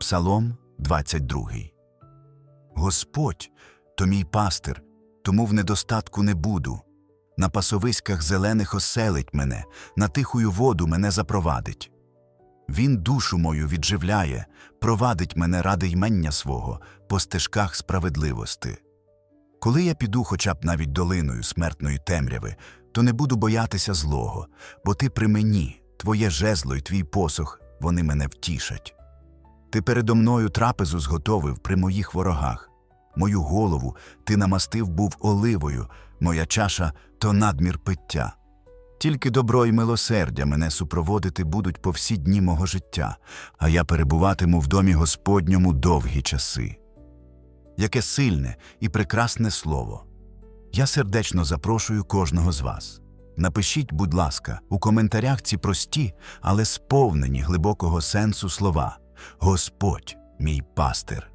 Псалом 22. Господь то мій пастир, тому в недостатку не буду. На пасовиськах зелених оселить мене, на тихую воду мене запровадить. Він душу мою відживляє, провадить мене ради ймення свого по стежках справедливости. Коли я піду хоча б навіть долиною смертної темряви, то не буду боятися злого, бо ти при мені, твоє жезло й твій посох, вони мене втішать. Ти передо мною трапезу зготовив при моїх ворогах. Мою голову ти намастив був оливою, моя чаша то надмір пиття. Тільки добро й милосердя мене супроводити будуть по всі дні мого життя, а я перебуватиму в домі Господньому довгі часи. Яке сильне і прекрасне слово. Я сердечно запрошую кожного з вас. Напишіть, будь ласка, у коментарях ці прості, але сповнені глибокого сенсу слова Господь, мій пастир.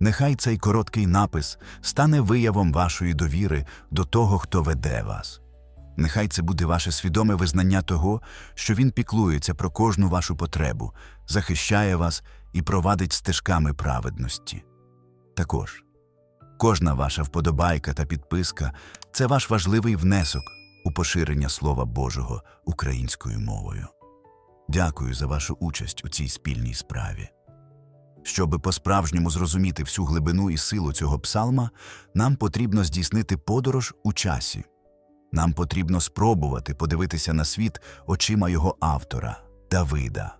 Нехай цей короткий напис стане виявом вашої довіри до того, хто веде вас. Нехай це буде ваше свідоме визнання того, що Він піклується про кожну вашу потребу, захищає вас і провадить стежками праведності. Також кожна ваша вподобайка та підписка це ваш важливий внесок у поширення Слова Божого українською мовою. Дякую за вашу участь у цій спільній справі. Щоби по-справжньому зрозуміти всю глибину і силу цього псалма, нам потрібно здійснити подорож у часі. Нам потрібно спробувати подивитися на світ очима його автора Давида.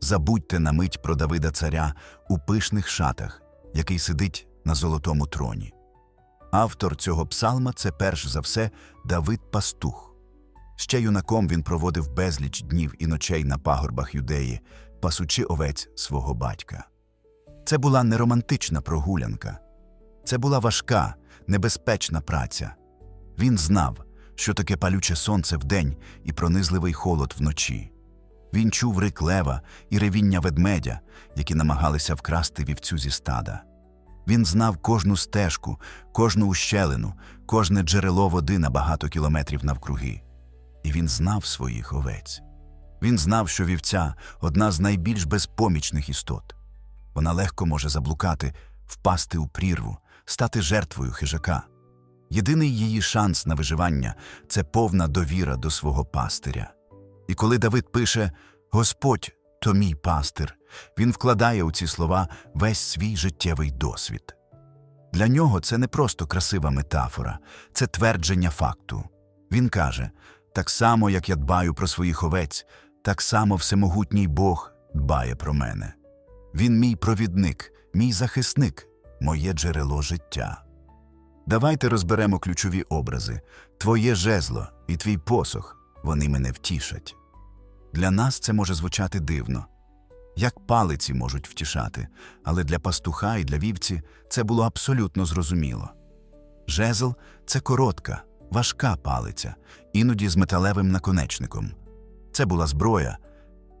Забудьте на мить про Давида царя у пишних шатах, який сидить на золотому троні. Автор цього псалма це перш за все Давид Пастух. Ще юнаком він проводив безліч днів і ночей на пагорбах юдеї, пасучи овець свого батька. Це була не романтична прогулянка, це була важка, небезпечна праця. Він знав, що таке палюче сонце вдень і пронизливий холод вночі. Він чув рик лева і ревіння ведмедя, які намагалися вкрасти вівцю зі стада. Він знав кожну стежку, кожну ущелину, кожне джерело води на багато кілометрів навкруги. І він знав своїх овець. Він знав, що вівця одна з найбільш безпомічних істот. Вона легко може заблукати, впасти у прірву, стати жертвою хижака. Єдиний її шанс на виживання це повна довіра до свого пастиря. І коли Давид пише Господь то мій пастир, він вкладає у ці слова весь свій життєвий досвід. Для нього це не просто красива метафора, це твердження факту. Він каже: так само, як я дбаю про своїх овець, так само всемогутній Бог дбає про мене. Він мій провідник, мій захисник, моє джерело життя. Давайте розберемо ключові образи Твоє жезло і твій посох, вони мене втішать. Для нас це може звучати дивно. Як палиці можуть втішати, але для пастуха і для вівці це було абсолютно зрозуміло. Жезл це коротка, важка палиця, іноді з металевим наконечником. Це була зброя.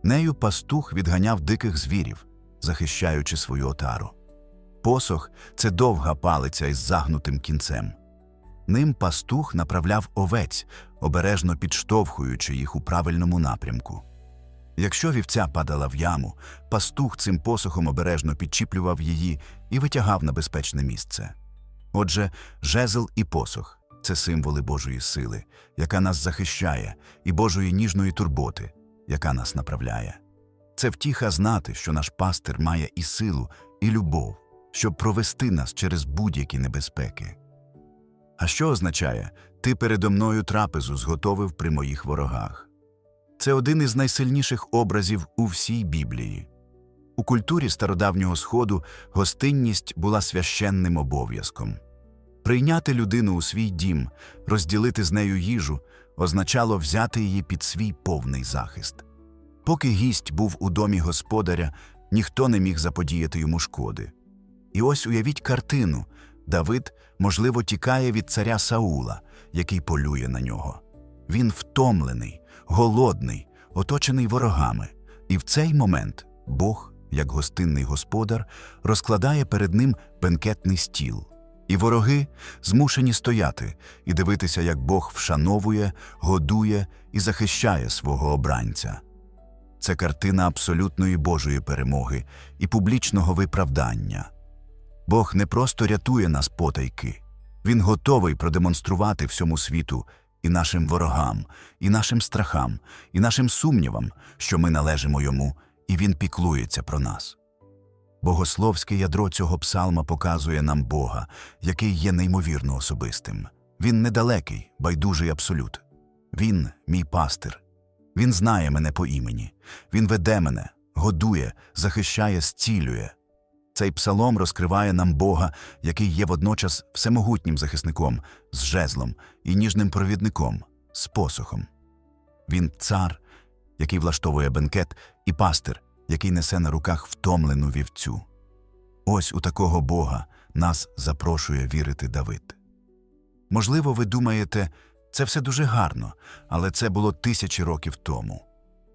Нею пастух відганяв диких звірів, захищаючи свою отару. Посох це довга палиця із загнутим кінцем. Ним пастух направляв овець, обережно підштовхуючи їх у правильному напрямку. Якщо вівця падала в яму, пастух цим посохом обережно підчіплював її і витягав на безпечне місце. Отже, жезл і посох це символи Божої сили, яка нас захищає, і Божої ніжної турботи, яка нас направляє. Це втіха знати, що наш пастир має і силу, і любов, щоб провести нас через будь-які небезпеки. А що означає ти передо мною трапезу зготовив при моїх ворогах? Це один із найсильніших образів у всій Біблії. У культурі стародавнього Сходу гостинність була священним обов'язком. Прийняти людину у свій дім, розділити з нею їжу, означало взяти її під свій повний захист. Поки гість був у домі господаря, ніхто не міг заподіяти йому шкоди. І ось уявіть картину Давид, можливо, тікає від царя Саула, який полює на нього. Він втомлений, голодний, оточений ворогами, і в цей момент Бог, як гостинний господар, розкладає перед ним бенкетний стіл. І вороги змушені стояти і дивитися, як Бог вшановує, годує і захищає свого обранця. це картина абсолютної Божої перемоги і публічного виправдання. Бог не просто рятує нас потайки, Він готовий продемонструвати всьому світу і нашим ворогам, і нашим страхам, і нашим сумнівам, що ми належимо йому, і Він піклується про нас. Богословське ядро цього псалма показує нам Бога, який є неймовірно особистим. Він недалекий, байдужий абсолют. Він мій пастир. Він знає мене по імені. Він веде мене, годує, захищає, зцілює. Цей псалом розкриває нам Бога, який є водночас всемогутнім захисником, з жезлом і ніжним провідником, з посохом. Він цар, який влаштовує бенкет, і пастир, який несе на руках втомлену вівцю. Ось у такого Бога нас запрошує вірити Давид. Можливо, ви думаєте, це все дуже гарно, але це було тисячі років тому.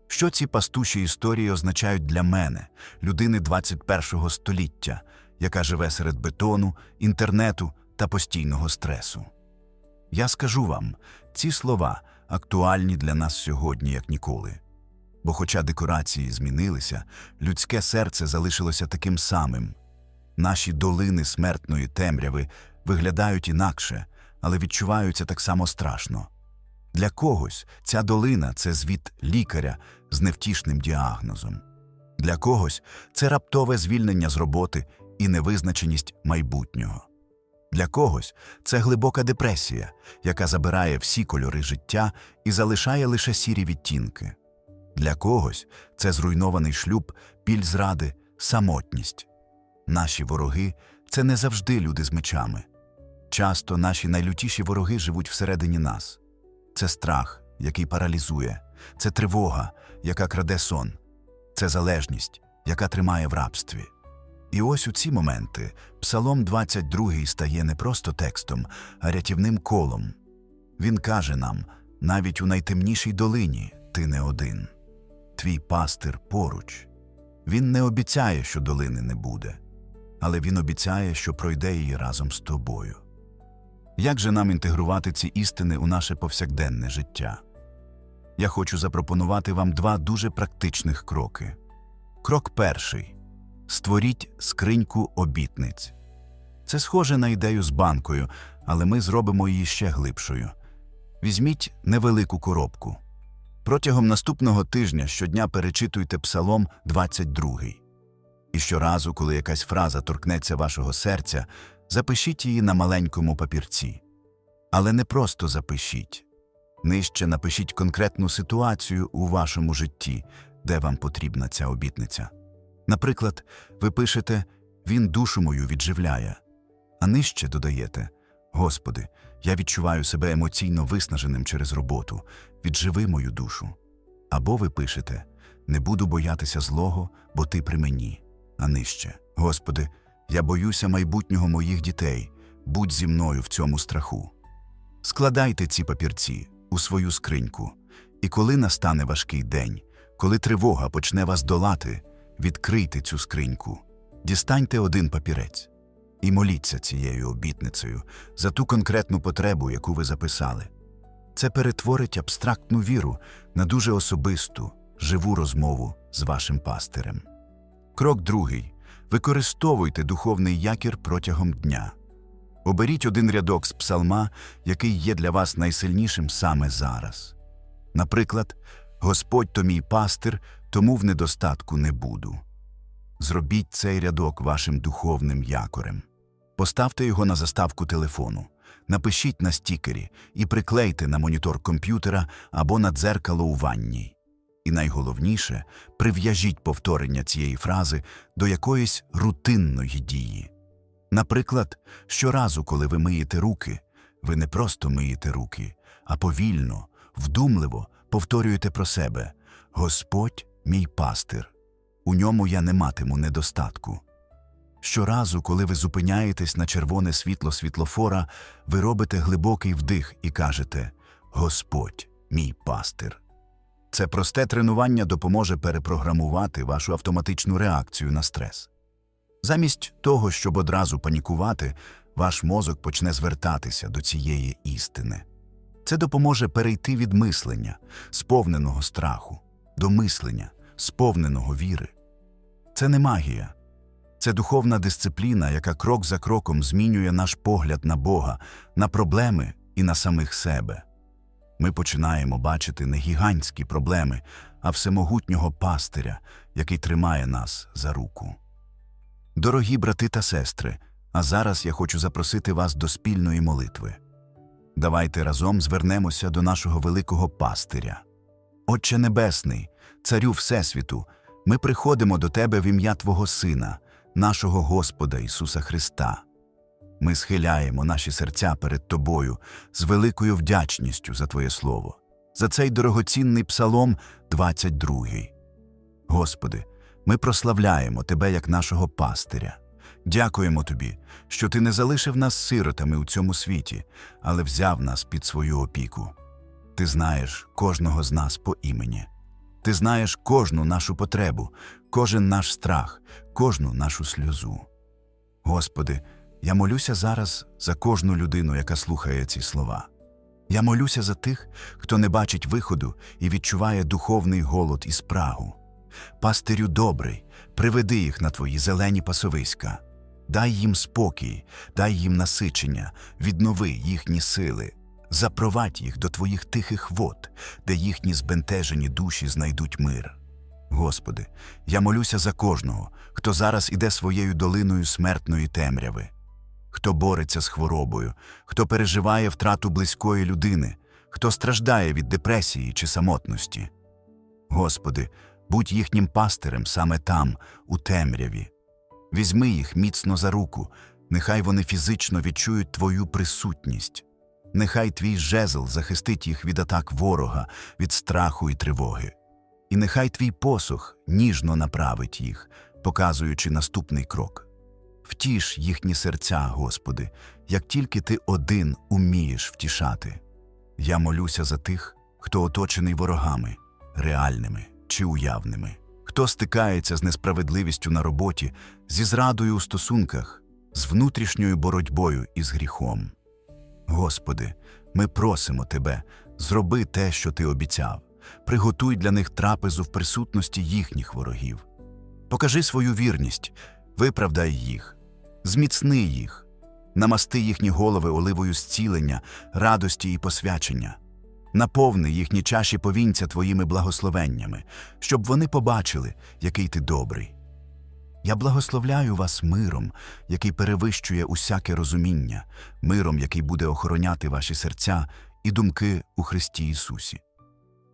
Що ці пастуші історії означають для мене, людини 21-го століття, яка живе серед бетону, інтернету та постійного стресу? Я скажу вам, ці слова актуальні для нас сьогодні, як ніколи. Бо, хоча декорації змінилися, людське серце залишилося таким самим. Наші долини смертної темряви виглядають інакше, але відчуваються так само страшно. Для когось ця долина це звіт лікаря з невтішним діагнозом. Для когось це раптове звільнення з роботи і невизначеність майбутнього. Для когось це глибока депресія, яка забирає всі кольори життя і залишає лише сірі відтінки. Для когось це зруйнований шлюб, біль зради, самотність. Наші вороги це не завжди люди з мечами. Часто наші найлютіші вороги живуть всередині нас. Це страх, який паралізує, це тривога, яка краде сон, це залежність, яка тримає в рабстві. І ось у ці моменти Псалом 22 стає не просто текстом, а рятівним колом. Він каже нам: навіть у найтемнішій долині ти не один. Твій пастир поруч. Він не обіцяє, що долини не буде, але він обіцяє, що пройде її разом з тобою. Як же нам інтегрувати ці істини у наше повсякденне життя? Я хочу запропонувати вам два дуже практичних кроки. Крок перший створіть скриньку обітниць. Це схоже на ідею з банкою, але ми зробимо її ще глибшою. Візьміть невелику коробку. Протягом наступного тижня щодня перечитуйте Псалом 22. І щоразу, коли якась фраза торкнеться вашого серця, запишіть її на маленькому папірці. Але не просто запишіть. Нижче напишіть конкретну ситуацію у вашому житті, де вам потрібна ця обітниця. Наприклад, ви пишете Він душу мою відживляє, а нижче додаєте Господи, я відчуваю себе емоційно виснаженим через роботу, відживи мою душу. Або ви пишете Не буду боятися злого, бо ти при мені, а нижче Господи, я боюся майбутнього моїх дітей, будь зі мною в цьому страху. Складайте ці папірці у свою скриньку, і коли настане важкий день, коли тривога почне вас долати, відкрийте цю скриньку, дістаньте один папірець і моліться цією обітницею за ту конкретну потребу, яку ви записали. Це перетворить абстрактну віру на дуже особисту, живу розмову з вашим пастирем. Крок другий. Використовуйте духовний якір протягом дня. Оберіть один рядок з псалма, який є для вас найсильнішим саме зараз. Наприклад, Господь то мій пастир, тому в недостатку не буду. Зробіть цей рядок вашим духовним якорем. Поставте його на заставку телефону, напишіть на стікері і приклейте на монітор комп'ютера або на дзеркало у ванній. І найголовніше, прив'яжіть повторення цієї фрази до якоїсь рутинної дії. Наприклад, щоразу, коли ви миєте руки, ви не просто миєте руки, а повільно, вдумливо повторюєте про себе Господь мій пастир, у ньому я не матиму недостатку. Щоразу, коли ви зупиняєтесь на червоне світло світлофора, ви робите глибокий вдих і кажете Господь мій пастир. Це просте тренування допоможе перепрограмувати вашу автоматичну реакцію на стрес. Замість того, щоб одразу панікувати, ваш мозок почне звертатися до цієї істини. Це допоможе перейти від мислення, сповненого страху, до мислення, сповненого віри. Це не магія, це духовна дисципліна, яка крок за кроком змінює наш погляд на Бога, на проблеми і на самих себе. Ми починаємо бачити не гігантські проблеми, а всемогутнього пастиря, який тримає нас за руку. Дорогі брати та сестри, а зараз я хочу запросити вас до спільної молитви. Давайте разом звернемося до нашого великого пастиря. Отче Небесний, Царю Всесвіту, ми приходимо до Тебе в ім'я Твого Сина, нашого Господа Ісуса Христа. Ми схиляємо наші серця перед Тобою з великою вдячністю за Твоє Слово, за цей дорогоцінний псалом 22. Господи, ми прославляємо Тебе як нашого пастиря. Дякуємо Тобі, що Ти не залишив нас сиротами у цьому світі, але взяв нас під свою опіку. Ти знаєш кожного з нас по імені. Ти знаєш кожну нашу потребу, кожен наш страх, кожну нашу сльозу. Господи, я молюся зараз за кожну людину, яка слухає ці слова. Я молюся за тих, хто не бачить виходу і відчуває духовний голод і спрагу. Пастирю добрий, приведи їх на твої зелені пасовиська. Дай їм спокій, дай їм насичення, віднови їхні сили, запровадь їх до твоїх тихих вод, де їхні збентежені душі знайдуть мир. Господи, я молюся за кожного, хто зараз іде своєю долиною смертної темряви, хто бореться з хворобою, хто переживає втрату близької людини, хто страждає від депресії чи самотності. Господи, будь їхнім пастирем саме там, у темряві. Візьми їх міцно за руку, нехай вони фізично відчують Твою присутність. Нехай твій жезл захистить їх від атак ворога, від страху і тривоги. І нехай твій посох ніжно направить їх, показуючи наступний крок. Втіш їхні серця, Господи, як тільки ти один умієш втішати. Я молюся за тих, хто оточений ворогами, реальними чи уявними, хто стикається з несправедливістю на роботі, зі зрадою у стосунках, з внутрішньою боротьбою і з гріхом. Господи, ми просимо Тебе, зроби те, що Ти обіцяв, приготуй для них трапезу в присутності їхніх ворогів. Покажи свою вірність, виправдай їх, зміцни їх, намасти їхні голови оливою зцілення, радості і посвячення, наповни їхні чаші повінця Твоїми благословеннями, щоб вони побачили, який Ти добрий. Я благословляю вас миром, який перевищує усяке розуміння, миром, який буде охороняти ваші серця і думки у Христі Ісусі.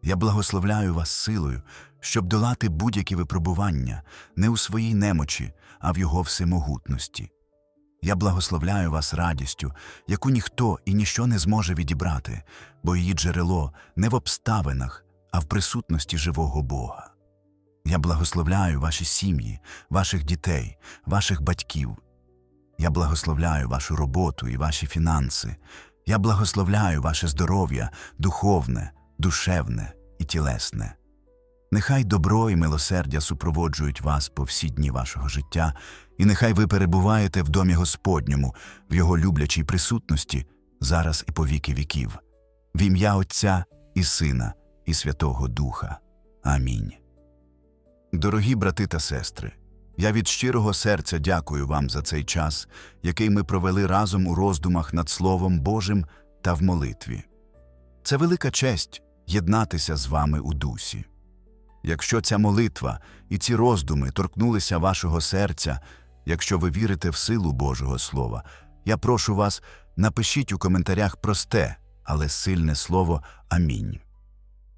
Я благословляю вас силою, щоб долати будь-які випробування не у своїй немочі, а в Його всемогутності. Я благословляю вас радістю, яку ніхто і ніщо не зможе відібрати, бо її джерело не в обставинах, а в присутності живого Бога. Я благословляю ваші сім'ї, ваших дітей, ваших батьків. Я благословляю вашу роботу і ваші фінанси. Я благословляю ваше здоров'я духовне, душевне і тілесне. Нехай добро і милосердя супроводжують вас по всі дні вашого життя, і нехай ви перебуваєте в домі Господньому, в Його люблячій присутності, зараз і по віки віків. В ім'я Отця і Сина, і Святого Духа. Амінь. Дорогі брати та сестри, я від щирого серця дякую вам за цей час, який ми провели разом у роздумах над Словом Божим та в молитві. Це велика честь єднатися з вами у дусі. Якщо ця молитва і ці роздуми торкнулися вашого серця, якщо ви вірите в силу Божого Слова, я прошу вас, напишіть у коментарях просте, але сильне слово Амінь.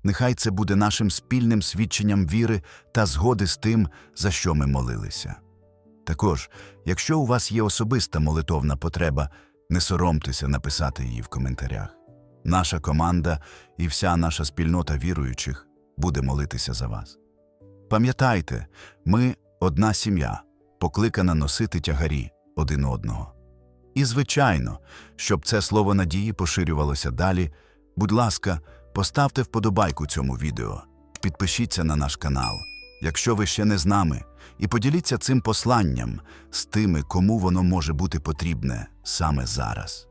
Нехай це буде нашим спільним свідченням віри та згоди з тим, за що ми молилися. Також, якщо у вас є особиста молитовна потреба, не соромтеся написати її в коментарях. Наша команда і вся наша спільнота віруючих буде молитися за вас. Пам'ятайте, ми одна сім'я, покликана носити тягарі один одного. І, звичайно, щоб це слово надії поширювалося далі, будь ласка, поставте вподобайку цьому відео, підпишіться на наш канал, якщо ви ще не з нами, і поділіться цим посланням з тими, кому воно може бути потрібне саме зараз.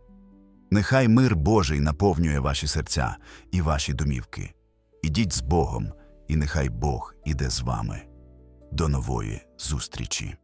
Нехай мир Божий наповнює ваші серця і ваші домівки. Ідіть з Богом і нехай Бог іде з вами. До нової зустрічі!